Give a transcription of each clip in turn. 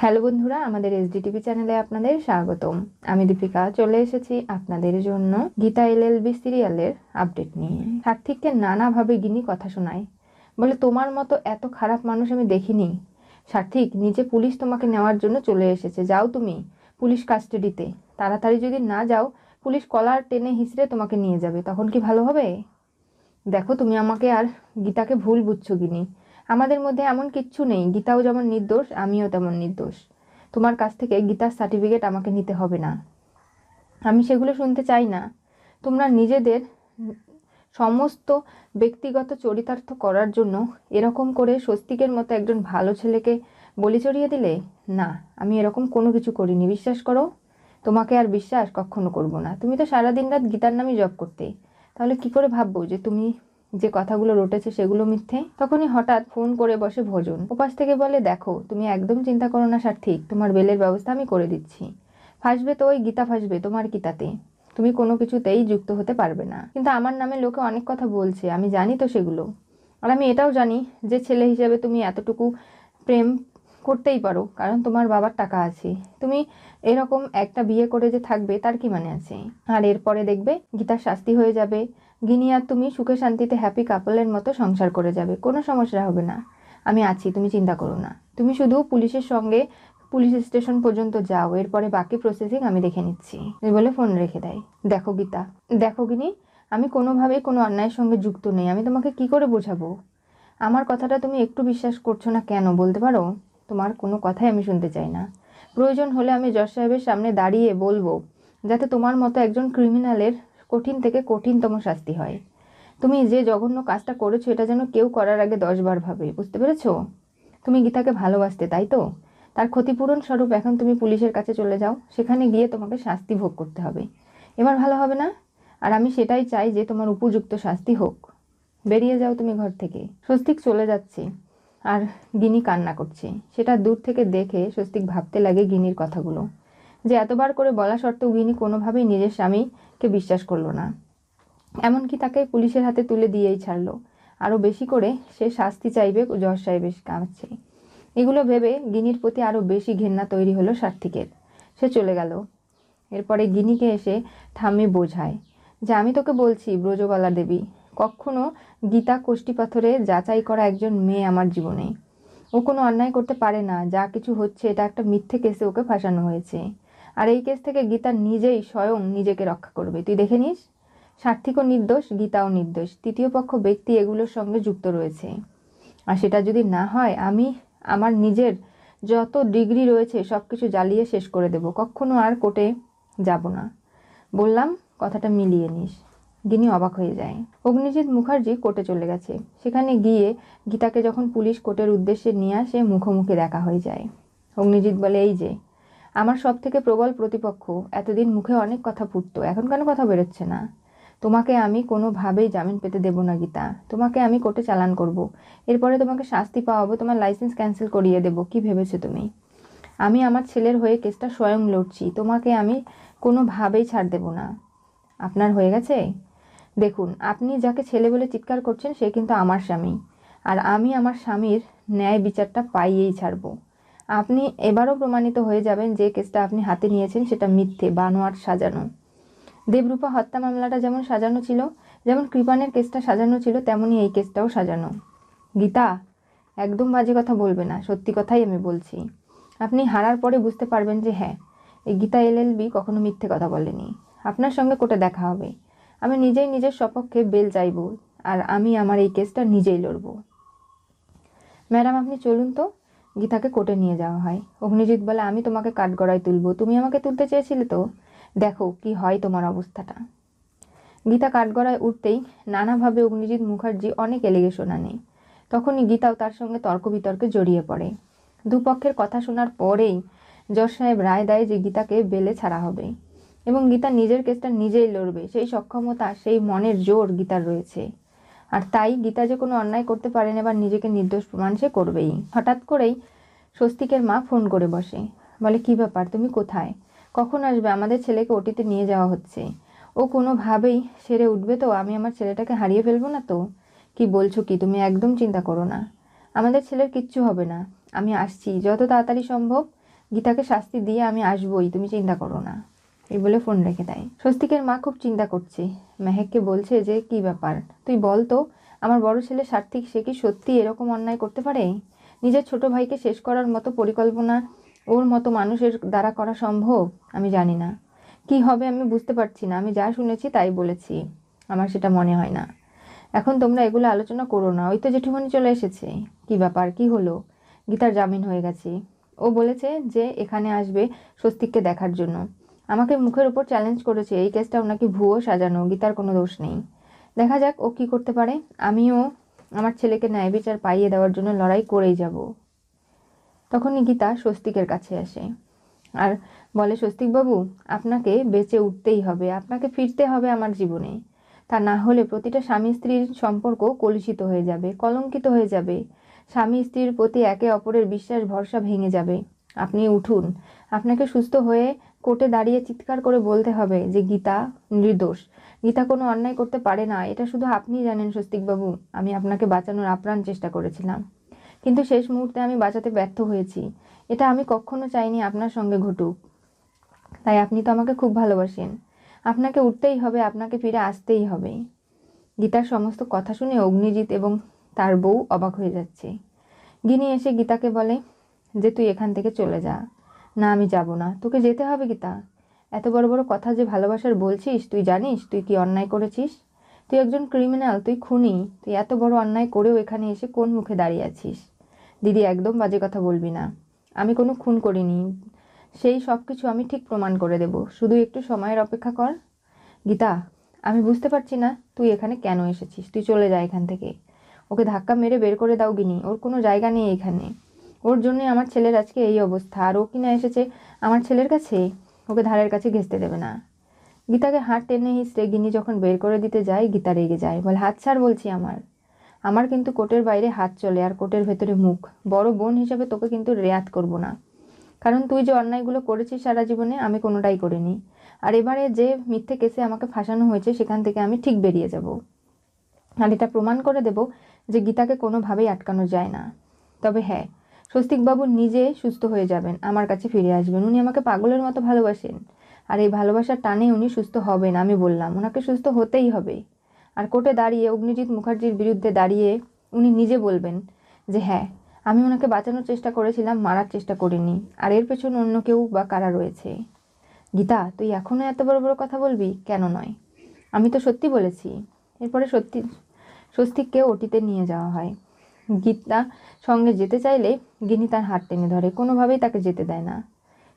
Hello বন্ধুরা, আমাদের SDTV চ্যানেলে আপনাদের স্বাগতম। আমি দীপিকা, চলে এসেছি আপনাদের জন্য গীতা এলএলবি সিরিয়ালের আপডেট নিয়ে। সার্থিককে নানাভাবে গিনি কথা শোনায়। বলে, তোমার মতো এত খারাপ মানুষ আমি দেখিনি। সার্থিক নিজে পুলিশ তোমাকে নেওয়ার জন্য চলে এসেছে। যাও তুমি পুলিশ কাস্টাডিতে। তাড়াতাড়ি যদি না যাও, পুলিশ কলার টেনে হিসড়ে তোমাকে নিয়ে যাবে। তখন কি ভালো হবে? দেখো, তুমি আমাকে আর গীতাকে ভুল বুঝছ গিনি আমাদের মধ্যে এমন কিচ্ছু নেই। গীতাও যেমন নির্দোষ, আমিও তেমন নির্দোষ। তোমার কাছ থেকে গীতার সার্টিফিকেট আমাকে নিতে হবে না। আমি সেগুলো শুনতে চাই না। তোমরা নিজেদের সমস্ত ব্যক্তিগত চরিতার্থ করার জন্য এরকম করে স্বস্তিকের মতো একজন ভালো ছেলেকে বলি চড়িয়ে দিলে? না, আমি এরকম কোনো কিছু করিনি। বিশ্বাস করো, তোমাকে আর বিশ্বাস কখনো করব না। তুমি তো সারাদিন রাত গীতার নামই জব করতে। তাহলে কি করে ভাববো যে তুমি যে কথাগুলো রটেছে সেগুলো মিথ্যে। তখনই হঠাৎ ফোন করে বসে ভোজন। উপাস থেকে বলে, দেখো, তুমি একদম চিন্তা করো না সার্থিক, তোমার বেলের ব্যবস্থা আমি করে দিচ্ছি। ফাঁসবে তো ওই গীতা ফাঁসবে, তোমার গীতাতে। তুমি কোনো কিছুতেই যুক্ত হতে পারবে না। কিন্তু আমার নামে লোকে অনেক কথা বলছে, আমি জানি তো সেগুলো। আর আমি এটাও জানি যে ছেলে হিসেবে তুমি এতটুকু প্রেম করতেই পারো, কারণ তোমার বাবার টাকা আছে। তুমি এরকম একটা বিয়ে করে যে থাকবে, তার কি মানে আছে? আর এরপরে দেখবে গীতার শাস্তি হয়ে যাবে। গিনি আর তুমি সুখে শান্তিতে হ্যাপি কাপলের মতো সংসার করে যাবে। কোনো সমস্যা হবে না। আমি আছি, তুমি চিন্তা করো না। তুমি শুধু পুলিশের সঙ্গে, পুলিশ স্টেশন পর্যন্ত যাও। এরপরে বাকি প্রসেসিং আমি দেখে নিচ্ছি। বলে ফোন রেখে দেয়। দেখো গীতা, দেখো গিনি, আমি কোনোভাবেই কোনো অন্যায়ের সঙ্গে যুক্ত নেই। আমি তোমাকে কি করে বোঝাবো? আমার কথাটা তুমি একটু বিশ্বাস করছ না কেন বলতে পারো? তোমার কোনো কথাই আমি শুনতে চাই না। প্রয়োজন হলে আমি জজ সাহেবের সামনে দাঁড়িয়ে বলব, যাতে তোমার মতো একজন ক্রিমিনালের কঠিন থেকে কঠিনতম শাস্তি হয়। তুমি যে জঘন্য কাজটা করেছ, এটা যেন কেউ করার আগে দশবার ভাবে, বুঝতে পেরেছ? তুমি গীতাকে ভালোবাসতে, তাই তো? তার ক্ষতিপূরণ স্বরূপ এখন তুমি পুলিশের কাছে চলে যাও, সেখানে গিয়ে তোমাকে শাস্তি ভোগ করতে হবে। এবার ভালো হবে না? আর আমি সেটাই চাই যে তোমার উপযুক্ত শাস্তি হোক। বেরিয়ে যাও তুমি ঘর থেকে। স্বস্তিক চলে যাচ্ছে, আর গিনি কান্না করছে। সেটা দূর থেকে দেখে স্বস্তিক ভাবতে লাগে গিনির কথাগুলো। যে এতবার করে বলা সত্ত্বেও গিনি কোনোভাবেই নিজের স্বামীকে বিশ্বাস করল না। এমনকি তাকে পুলিশের হাতে তুলে দিয়েই ছাড়লো। আরও বেশি করে সে শাস্তি চাইবে জজ সাহেবের কাছে এগুলো ভেবে গিনির প্রতি আরও বেশি ঘেন্না তৈরি হলো সার্থিকের। সে চলে গেল। এরপরে গিনিকে এসে থামিয়ে বোঝায় যে, আমি তোকে বলছি, ব্রজবালা দেবী, কখনো গীতা কোষ্টি পাথরে যাচাই করা একজন মেয়ে আমার জীবনে। ও কোনো অন্যায় করতে পারে না। যা কিছু হচ্ছে, এটা একটা মিথ্যে কেসে ওকে ফাঁসানো হয়েছে। আর এই কেস থেকে গীতা নিজেই স্বয়ং নিজেকে রক্ষা করবে। তুই দেখে নিস, সার্থিকও নির্দোষ, গীতাও নির্দোষ। তৃতীয় পক্ষ ব্যক্তি এগুলোর সঙ্গে যুক্ত রয়েছে। আর সেটা যদি না হয়, আমি আমার নিজের যত ডিগ্রি রয়েছে সব কিছু জ্বালিয়ে শেষ করে দেব। কখনো আর কোর্টে যাব না। বললাম, কথাটা মিলিয়ে নিস। গিনি অবাক হয়ে যায়। অগ্নিজিৎ মুখার্জি কোর্টে চলে গেছে। সেখানে গিয়ে গীতাকে যখন পুলিশ কোর্টের উদ্দেশ্যে নিয়ে আসে, মুখোমুখি দেখা হয়ে যায়। অগ্নিজিৎ বলে, এই যে আমার সব থেকে প্রবল প্রতিপক্ষ। এতদিন মুখে অনেক কথা ফুটতো, এখন কেন কথা বেরোচ্ছে না? তোমাকে আমি কোনোভাবেই জামিন পেতে দেবো না, গীতা। তোমাকে আমি কোর্টে চালান করব। এরপরে তোমাকে শাস্তি পাওয়াবো, তোমার লাইসেন্স ক্যান্সেল করিয়ে দেবো। কি ভেবেছো তুমি? আমি আমার ছেলের হয়ে কেসটা স্বয়ং লড়ছি, তোমাকে আমি কোনোভাবেই ছাড় দেবো না। আপনার হয়ে গেছে? দেখুন, আপনি যাকে ছেলে বলে চিৎকার করছেন, সে কিন্তু আমার স্বামী। আর আমি আমার স্বামীর ন্যায় বিচারটা পাইয়েই ছাড়ব। আপনি এবারও প্রমাণিত হয়ে যাবেন যে কেসটা আপনি হাতে নিয়েছেন সেটা মিথ্যে বানোয়ার সাজানো। দেবরূপা হত্যা মামলাটা যেমন সাজানো ছিল, যেমন কৃপানের কেসটা সাজানো ছিল তেমনই এই কেসটাও সাজানো। গীতা, একদম বাজে কথা বলবে না, সত্যি কথাই আমি বলছি। আপনি হারার পরে বুঝতে পারবেন যে হ্যাঁ এই গীতা এলএলবি কখনো মিথ্যে কথা বলেনি। আপনার সঙ্গে কোর্টে দেখা হবে। আমি নিজেই নিজের সপক্ষে বেল চাইব, আর আমি আমার এই কেসটা নিজেই লড়ব। ম্যাডাম, আপনি চলুন তো। গীতাকে কোর্টে নিয়ে যাওয়া হয়। অগ্নিজিৎ বলে, আমি তোমাকে কাঠগড়ায় তুলবো। তুমি আমাকে তুলতে চেয়েছিলে তো? দেখো কি হয় তোমার অবস্থাটা। গীতা কাঠগড়ায় উঠতেই নানাভাবে অগ্নিজিৎ মুখার্জি অনেক এলিগেশন আনে। তখনই গীতাও তার সঙ্গে তর্ক বিতর্কে জড়িয়ে পড়ে। দুপক্ষের কথা শোনার পরেই জজ সাহেব রায় দেয় যে গীতাকে বেলে ছাড়া হবে এবং গীতা নিজের কেসটা নিজেই লড়বে। সেই সক্ষমতা, সেই মনের জোর গীতার রয়েছে। আর তাই গীতা যে কোনো অন্যায় করতে পারেন এবার নিজেকে নির্দোষ প্রমাণ সে করবেই। হঠাৎ করেই স্বস্তিকের মা ফোন করে বসে। বলে, কি ব্যাপার? তুমি কোথায়? কখন আসবে? আমাদের ছেলেকে ওটিতে নিয়ে যাওয়া হচ্ছে। ও কোনোভাবেই সেরে উঠবে তো? আমি আমার ছেলেটাকে হারিয়ে ফেলব না তো? কি বলছো কি? তুমি একদম চিন্তা করো না। আমাদের ছেলের কিচ্ছু হবে না। আমি আসছি। যত তাড়াতাড়ি সম্ভব গীতাকে শাস্তি দিয়ে আমি আসবই। তুমি চিন্তা করো না। এই বলে ফোন রেখে দেয়। স্বস্তিকের মা খুব চিন্তা করছে। মেহেককে বলছে যে, কি ব্যাপার? তুই বল তো, আমার বড় ছেলে সার্থিক, সে কি সত্যি এরকম অন্যায় করতে পারে? নিজের ছোট ভাইকে শেষ করার মতো পরিকল্পনা ওর মতো মানুষের দ্বারা করা সম্ভব? আমি জানি না। কি হবে আমি বুঝতে পারছি না। আমি যা শুনেছি তাই বলেছি। আমার সেটা মনে হয় না। এখন তোমরা এগুলো আলোচনা করো না। ওই তো জেঠুমনি চলে এসেছে। কি ব্যাপার? কি হলো? গীতার জামিন হয়ে গেছে। ও বলেছে যে, এখানে আসবে স্বস্তিককে দেখার জন্য। আমাকে মুখের উপর চ্যালেঞ্জ করেছে, এই কেসটা ওনাকে ভুয়ো সাজানো, গীতার কোনো দোষ নেই। দেখা যাক ও কি করতে পারে। আমিও আমার ছেলেকে ন্যায় বিচার পাইয়ে দেওয়ার জন্য লড়াই করেই যাব। তখনই গীতা স্বস্তিকের কাছে আসে। আর বলে স্বস্তিকবাবু আপনাকে বেঁচে উঠতেই হবে। আপনাকে ফিরতে হবে আমার জীবনে। তা না হলে প্রতিটা স্বামী স্ত্রীর সম্পর্ক কলুষিত হয়ে যাবে, কলঙ্কিত হয়ে যাবে। স্বামী স্ত্রীর প্রতি একে অপরের বিশ্বাস, ভরসা ভেঙে যাবে। আপনি উঠুন। আপনাকে সুস্থ হয়ে কোর্টে দাঁড়িয়ে চিৎকার করে বলতে হবে যে, গীতা, নির্দোষ। গীতা কোনো অন্যায় করতে পারে না। এটা শুধু আপনিই জানেন, স্বস্তিকবাবু। আমি আপনাকে বাঁচানোর আপ্রাণ চেষ্টা করেছিলাম। কিন্তু শেষ মুহূর্তে আমি বাঁচাতে ব্যর্থ হয়েছি। এটা আমি কখনো চাইনি আপনার সঙ্গে ঘটুক। তাই আপনি তো আমাকে খুব ভালোবাসেন। আপনাকে উঠতেই হবে, আপনাকে ফিরে আসতেই হবে গীতার সমস্ত কথা শুনে অগ্নিজিৎ এবং তার বউ অবাক হয়ে যাচ্ছে। গিনি এসে গীতাকে বলে, যে, তুই এখান থেকে চলে যা। না, আমি যাব না। তোকে যেতে হবে গীতা এত বড় বড় কথা যে ভালোবাসার বলছিস, তুই জানিস? তুই কি অন্যায় করেছিস? তুই একজন ক্রিমিনাল তুই খুনি। তুই এত বড় অন্যায় করেও এখানে এসে কোন মুখে দাঁড়িয়ে আছিস? দিদি, একদম বাজে কথা বলবি না। আমি কোনো খুন করিনি। সেই সব কিছু আমি ঠিক প্রমাণ করে দেব। শুধু একটু সময়ের অপেক্ষা কর। গীতা, আমি বুঝতে পারছি না তুই এখানে কেন এসেছিস। তুই চলে যা এখান থেকে। ওকে ধাক্কা মেরে বের করে দাও গিনি। ওর কোনো জায়গা নেই এখানে। ওর জন্যই আমার ছেলের আজকে এই অবস্থা। আর ও কিনা এসেছে আমার ছেলের কাছে? ওকে ধারের কাছে ঘেঁচতে দেবে না। গীতাকে হাত টেনে হিসড়ে গিনি যখন বের করে দিতে যায়, গীতা রেগে যায়। বলে, হাত ছাড় বলছি আমার। আমার কিন্তু কোর্টের বাইরে হাত চলে, আর কোর্টের ভেতরে মুখ। বড় বোন হিসাবে তোকে কিন্তু রেয়াত করব না। কারণ তুই যে অন্যায়গুলো করেছিস সারা জীবনে, আমি কোনোটাই করিনি। আর এবারে যে মিথ্যে কেসে আমাকে ফাঁসানো হয়েছে, সেখান থেকে আমি ঠিক বেরিয়ে যাব। আর এটা প্রমাণ করে দেব যে গীতাকে কোনোভাবেই আটকানো যায় না। তবে হ্যাঁ স্বস্তিকবাবু নিজে সুস্থ হয়ে যাবেন, আমার কাছে ফিরে আসবেন। উনি আমাকে পাগলের মতো ভালোবাসেন। আর এই ভালোবাসার টানে উনি সুস্থ হবেন, আমি বললাম। ওনাকে সুস্থ হতেই হবে। আর কোর্টে দাঁড়িয়ে অগ্নিজিৎ মুখার্জির বিরুদ্ধে দাঁড়িয়ে উনি নিজে বলবেন যে হ্যাঁ আমি ওনাকে বাঁচানোর চেষ্টা করেছিলাম, মারার চেষ্টা করিনি। আর এর পেছনে অন্য কেউ বা কারা রয়েছে? গীতা, তুই এখনও এত বড় বড় কথা বলবি? কেন নয়? আমি তো সত্যি বলেছি। এরপরে সত্যি, স্বস্তিককে ওটিতে নিয়ে যাওয়া হয়। গীতা সঙ্গে যেতে চাইলে গিনি তার হাত টেনে ধরে। কোনোভাবেই তাকে যেতে দেয় না।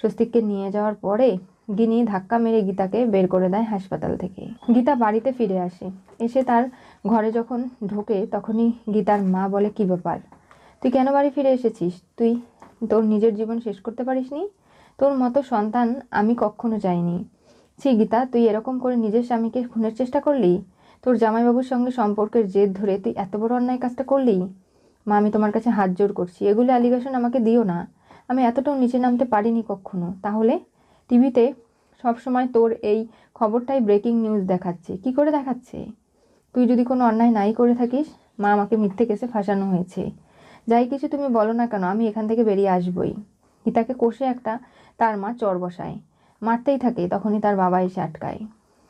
স্বস্তিককে নিয়ে যাওয়ার পরে গিনি ধাক্কা মেরে গীতাকে বের করে দেয় হাসপাতাল থেকে। গীতা বাড়িতে ফিরে আসে। এসে তার ঘরে যখন ঢোকে তখনই গীতার মা বলে, কি ব্যাপার? তুই কেন বাড়ি ফিরে এসেছিস? তুই তোর নিজের জীবন শেষ করতে পারিসনি? তোর মতো সন্তান আমি কখনো চাইনি ছি গীতা, তুই এরকম করে নিজের স্বামীকে খুনের চেষ্টা করলি? তোর জামাইবাবুর সঙ্গে সম্পর্কের জেদ ধরে তুই এত বড় অন্যায় কাজটা করলি? মা, আমি তোমার কাছে হাত জোর করছি। এগুলো অ্যালিগেশন আমাকে দিও না। আমি এতটাও নিচে নামতে পারিনি কখনো। তাহলে টিভিতে সবসময় তোর এই খবরটাই ব্রেকিং নিউজ দেখাচ্ছে। কি করে দেখাচ্ছে? তুই যদি কোনো অন্যায় নাই করে থাকিস, মা আমাকে মিথ্যে কেসে ফাঁসানো হয়েছে। যাই কিছু তুমি বলো না কেন, আমি এখান থেকে বেরিয়ে আসবই। গীতাকে কষে একটা তার মা চর বসায়। মারতেই থাকে, তখনই তার বাবা এসে আটকায়।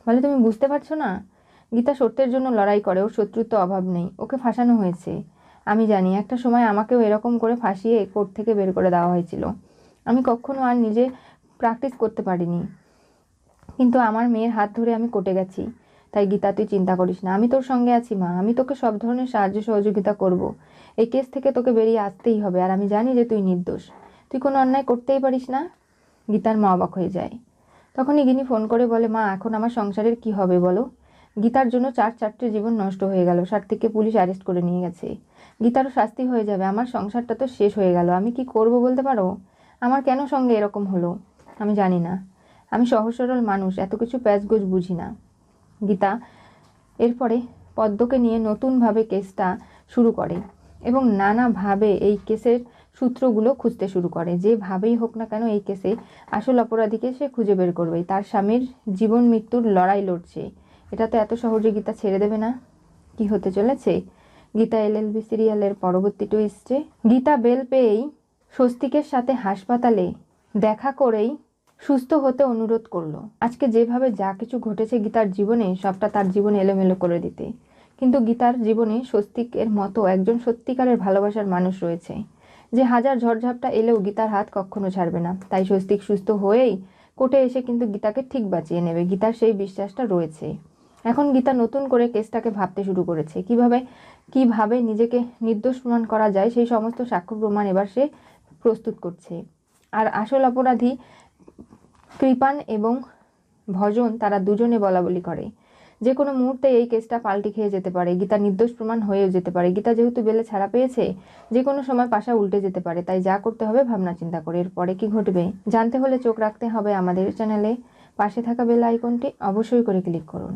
বলে, তুমি বুঝতে পারছ না? গীতা সত্যের জন্য লড়াই করে, ওর শত্রুত্ব অভাব নেই। ওকে ফাঁসানো হয়েছে। আমি জানি, একটা সময় আমাকেও এরকম করে ফাঁসিয়ে কোর্ট থেকে বের করে দেওয়া হয়েছিল। আমি কখনো আর নিজে প্র্যাকটিস করতে পারিনি। কিন্তু আমার মেয়ের হাত ধরে আমি কোর্টে গেছি। তাই গীতা, তুই চিন্তা করিস না, আমি তোর সঙ্গে আছি, মা। আমি তোকে সব ধরনের সাহায্য সহযোগিতা করব। এই কেস থেকে তোকে বেরিয়ে আসতেই হবে, আর আমি জানি যে তুই নির্দোষ। তুই কোনো অন্যায় করতেই পারিস না। গীতার মা অবাক হয়ে যায়। তখনই গিনি ফোন করে বলে, মা, এখন আমার সংসারের কি হবে বলো? গীতার জন্য চার চারটে জীবন নষ্ট হয়ে গেল থেকে পুলিশ অ্যারেস্ট করে নিয়ে গেছে। গীতারও শাস্তি হয়ে যাবে, আমার সংসারটা তো শেষ হয়ে গেল, আমি কি করব বলতে পারো? আমার কেন সঙ্গে এরকম হলো? আমি জানি না। আমি সহজ সরল মানুষ, এত কিছু প্যাচগোজ বুঝি না। গীতা এরপরে পদ্মকে নিয়ে নতুনভাবে কেসটা শুরু করে এবং নানাভাবে এই কেসের সূত্রগুলো খুঁজতে শুরু করে। যেভাবেই হোক না কেন এই কেসে আসল অপরাধীকে সে খুঁজে বের করবে। তার স্বামীর জীবন মৃত্যুর লড়াই লড়ছে। এটা তো এত সহজে গীতা ছেড়ে দেবে না। কি হতে চলেছে? গীতা এলএলবি সিরিয়ালের পরবর্তী টুইস্টে গীতা বেল পেয়েই স্বস্তিকের সাথে হাসপাতালে দেখা করেই সুস্থ হতে অনুরোধ করল। আজকে যেভাবে যা কিছু ঘটেছে গীতার জীবনে, সবটা তার জীবন এলোমেলো করে দিতে। কিন্তু গীতার জীবনে স্বস্তিকের মতো একজন সত্যিকারের ভালোবাসার মানুষ রয়েছে। যে হাজার ঝড়ঝাপটা এলেও গীতার হাত কখনো ছাড়বে না। তাই স্বস্তিক সুস্থ হয়েই কোর্টে এসে কিন্তু গীতাকে ঠিক বাঁচিয়ে নেবে। গীতার সেই বিশ্বাসটা রয়েছে। এখন গীতা নতুন করে কেসটাকে ভাবতে শুরু করেছে। কীভাবে কীভাবে নিজেকে নির্দোষ প্রমাণ করা যায় সেই সমস্ত সাক্ষ্য প্রমাণ এবার সে প্রস্তুত করছে। আর আসল অপরাধী কৃপান এবং ভজন তারা দুজনে বলা বলি করে। যে কোনো মুহূর্তে এই কেসটা পাল্টি খেয়ে যেতে পারে গীতা নির্দোষ প্রমাণ হয়েও যেতে পারে। গীতা যেহেতু বেলে ছাড়া পেয়েছে, যে কোনো সময় পাশা উল্টে যেতে পারে, তাই যা করতে হবে ভাবনা চিন্তা করে। এরপরে কি ঘটবে? জানতে হলে চোখ রাখতে হবে আমাদের চ্যানেলে। পাশে থাকা বেল আইকনটি অবশ্যই করে ক্লিক করুন।